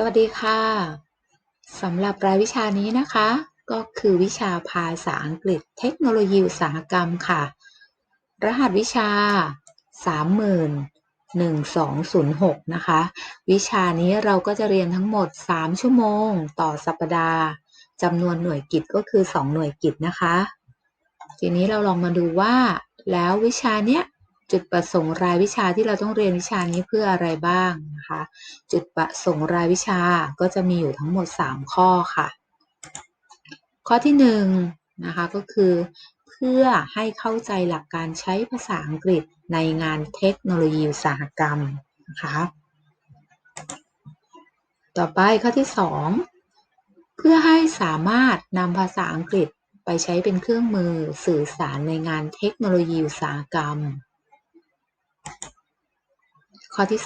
สวัสดีค่ะสำหรับรายวิชานี้นะคะ ก็คือวิชาภาษาอังกฤษเทคโนโลยีอุตสาหกรรมค่ะ รหัสวิชา 31206 นะคะ วิชานี้เราก็จะเรียนทั้งหมด 3 ชั่วโมง ต่อสัปดาห์จำนวนหน่วยกิจก็คือ 2 หน่วยกิจนะคะ ทีนี้เราลองมาดูว่า แล้ววิชาเนี้ย จุดประสงค์รายวิชาที่เราต้องเรียนวิชานี้เพื่ออะไรบ้างนะคะ จุดประสงค์รายวิชาก็จะมีอยู่ทั้งหมด 3 ข้อค่ะ ข้อที่1นนะคะก็คือเพื่อให้เข้าใจหลักการใช้ภาษาอังกฤษในงานเทคโนโลยีอุตสาหกรรมนะคะต่อไปข้อที่ 2 เพื่อให้สามารถนำภาษาอังกฤษไปใช้เป็นเครื่องมือสื่อสารในงานเทคโนโลยีอุตสาหกรรม ข้อที่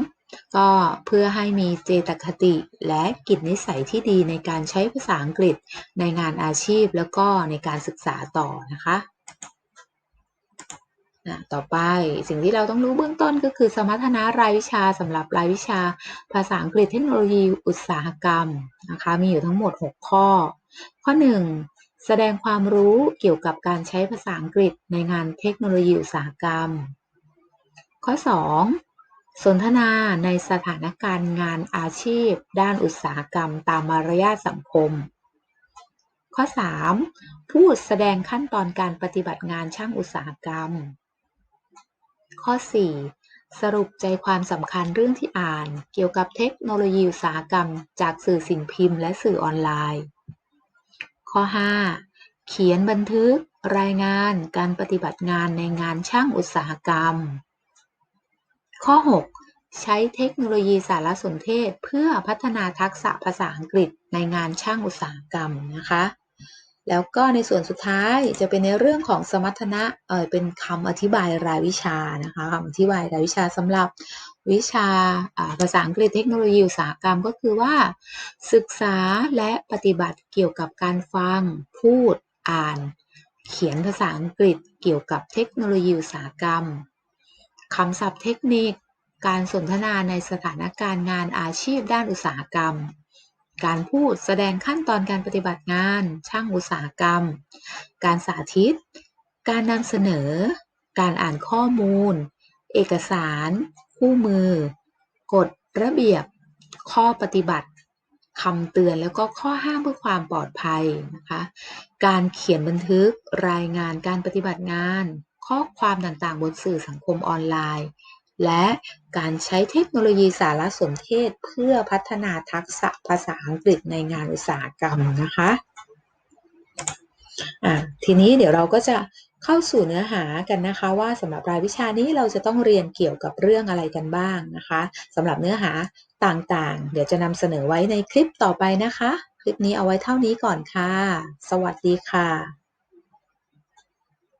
3 ก็เพื่อให้มีเจตคติและกิจนิสัยที่ดีในการใช้ภาษาอังกฤษในงานอาชีพแล้วก็ในการศึกษาต่อนะคะต่อไปสิ่งที่เราต้องรู้เบื้องต้นก็คือ สมรรถนะรายวิชาสำหรับรายวิชา ภาษาอังกฤษเทคโนโลยีอุตสาหกรรมนะคะมีอยู่ทั้งหมด 6 ข้อ ข้อ 1 แสดงความรู้เกี่ยวกับการใช้ภาษาอังกฤษในงานเทคโนโลยีอุตสาหกรรม ข้อ 2 สนทนาในสถานการณ์งานอาชีพ ด้านอุตสาหกรรมตามมารยาทสังคม ข้อ 3. พูดแสดงขั้นตอนการปฏิบัติงานช่างอุตสาหกรรม ข้อ 4. สรุปใจความสำคัญเรื่องที่อ่าน เกี่ยวกับเทคโนโลยีอุตสาหกรรม จากสื่อสิ่งพิมพ์และสื่อออนไลน์ ข้อ 5. เขียนบันทึก รายงาน การปฏิบัติงานในงานช่างอุตสาหกรรม ข้อ 6 ใช้เทคโนโลยีสารสนเทศ เพื่อพัฒนาทักษะภาษาอังกฤษในงานช่างอุตสาหกรรมนะคะ แล้วก็ในส่วนสุดท้ายจะเป็นในเรื่องของสมรรถนะเออเป็นคำอธิบายรายวิชานะคะคำอธิบายรายวิชาสำหรับวิชาภาษาอังกฤษเทคโนโลยีอุตสาหกรรมก็คือว่า ศึกษาและปฏิบัติเกี่ยวกับการฟัง พูด อ่าน เขียนภาษาอังกฤษเกี่ยวกับเทคโนโลยีอุตสาหกรรม คำศัพท์เทคนิค การสนทนาในสถานการณ์งานอาชีพด้านอุตสาหกรรม การพูดแสดงขั้นตอนการปฏิบัติงาน ช่างอุตสาหกรรม การสาธิต การนำเสนอ การอ่านข้อมูล เอกสาร คู่มือ กฎระเบียบ ข้อปฏิบัติคำเตือนแล้วก็ข้อห้ามเพื่อความปลอดภัยนะคะ การเขียนบันทึกรายงานการปฏิบัติงาน ข้อความต่างๆ บนสื่อสังคมออนไลน์ และการใช้เทคโนโลยีสารสนเทศเพื่อพัฒนาทักษะภาษาอังกฤษในงานอุตสาหกรรมนะคะะทีนี้เดี๋ยวเราก็จะเข้าสู่เนื้อหากันนะคะว่าสำหรับรายวิชานี้เราจะต้องเรียนเกี่ยวกับเรื่องอะไรกันบ้างนะคะสำหรับเนื้อหาต่างๆ เดี๋ยวจะนำเสนอไว้ในคลิปต่อไปนะคะ คลิปนี้เอาไว้เท่านี้ก่อนค่ะ สวัสดีค่ะ